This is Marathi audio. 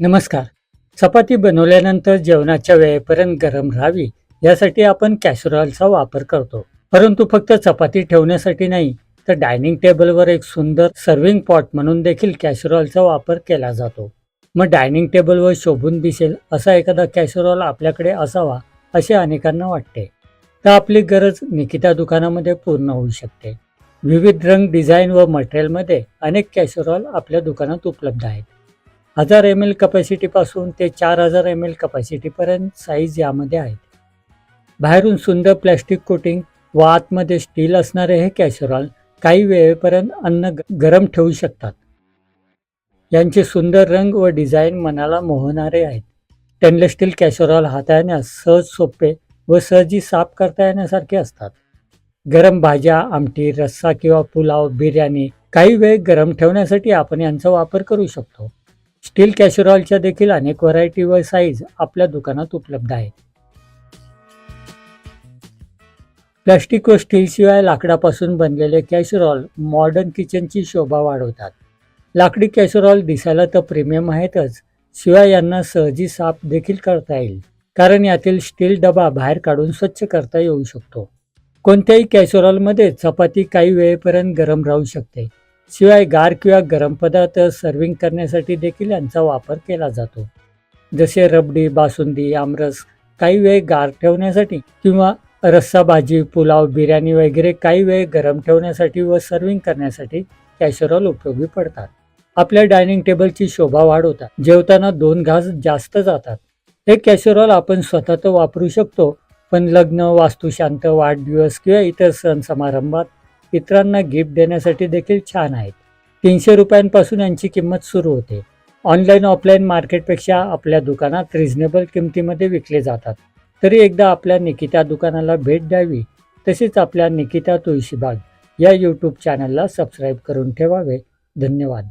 नमस्कार. चपाती बनवल्यानंतर जेवणाच्या वेळेपर्यंत गरम राहावी यासाठी आपण कॅसरॉलचा वापर करतो. परंतु फक्त चपाती ठेवण्यासाठी नाही तर डायनिंग टेबलवर एक सुंदर सर्विंग पॉट म्हणून देखील कॅसरॉलचा वापर केला जातो. मग डायनिंग टेबलवर शोभून दिसेल असा एखादा कॅसरॉल आपल्याकडे असावा असे अनेकांना वाटते. तर आपली गरज निकिता दुकानामध्ये पूर्ण होऊ शकते. विविध रंग डिझाईन व मटेरियलमध्ये अनेक कॅसरॉल आपल्या दुकानात उपलब्ध आहेत. हजार एम एल कपॅसिटीपासून ते चार हजार एम एल कपॅसिटीपर्यंत साईज यामध्ये आहेत. बाहेरून सुंदर प्लॅस्टिक कोटिंग व आतमध्ये स्टील असणारे हे कॅसरॉल काही वेळेपर्यंत अन्न ग- गरम ठेवू शकतात. यांचे सुंदर रंग व डिझाईन मनाला मोहणारे आहेत. स्टेनलेस स्टील कॅसरॉल हाताळण्यास सहज सोपे व सहजी साफ करता येण्यासारखे असतात. गरम भाज्या आमटी रस्सा किंवा पुलाव बिर्याणी काही वेळ गरम ठेवण्यासाठी आपण यांचा वापर करू शकतो. स्टील कॅशरॉलच्या देखील अनेक व्हरायटी व साईज आपल्या दुकानात उपलब्ध आहेत. प्लास्टिक व स्टीलशिवाय लाकडापासून बनलेले कॅशरॉल मॉडर्न किचनची शोभा वाढवतात. लाकडी कॅशरॉल दिसायला तर प्रीमियम आहेतच शिवाय यांना सहजी साफ देखील करता येईल कारण यातील स्टील डबा बाहेर काढून स्वच्छ करता येऊ शकतो. कोणत्याही कॅशरॉलमध्ये चपाती काही वेळेपर्यंत गरम राहू शकते. शिवाय गार किंवा गरम पदार्थ सर्विंग करण्यासाठी देखील यांचा वापर केला जातो. जसे रबडी बासुंदी आमरस काही वेळ गार ठेवण्यासाठी किंवा रस्सा भाजी पुलाव बिर्याणी वगैरे काही वेळ गरम ठेवण्यासाठी व सर्विंग करण्यासाठी कॅशरॉल उपयोगी पडतात. आपल्या डायनिंग टेबलची शोभा वाढवतात जेवताना दोन घास जास्त जातात. हे कॅशरॉल आपण स्वतः तर वापरू शकतो पण लग्न वास्तुशांत वाढदिवस किंवा इतर सण समारंभात इतरांना गिफ्ट देण्यासाठी देखील छान आहेत. तीनशे रुपयांपासून यांची किंमत सुरू होते. ऑनलाईन ऑफलाईन मार्केटपेक्षा आपल्या दुकानात रिझनेबल किमतीमध्ये विकले जातात. तरी एकदा आपल्या निकिता दुकानाला भेट द्यावी तसेच आपल्या निकिता तुळशीबाग या यूट्यूब चॅनलला सबस्क्राईब करून ठेवावे. धन्यवाद.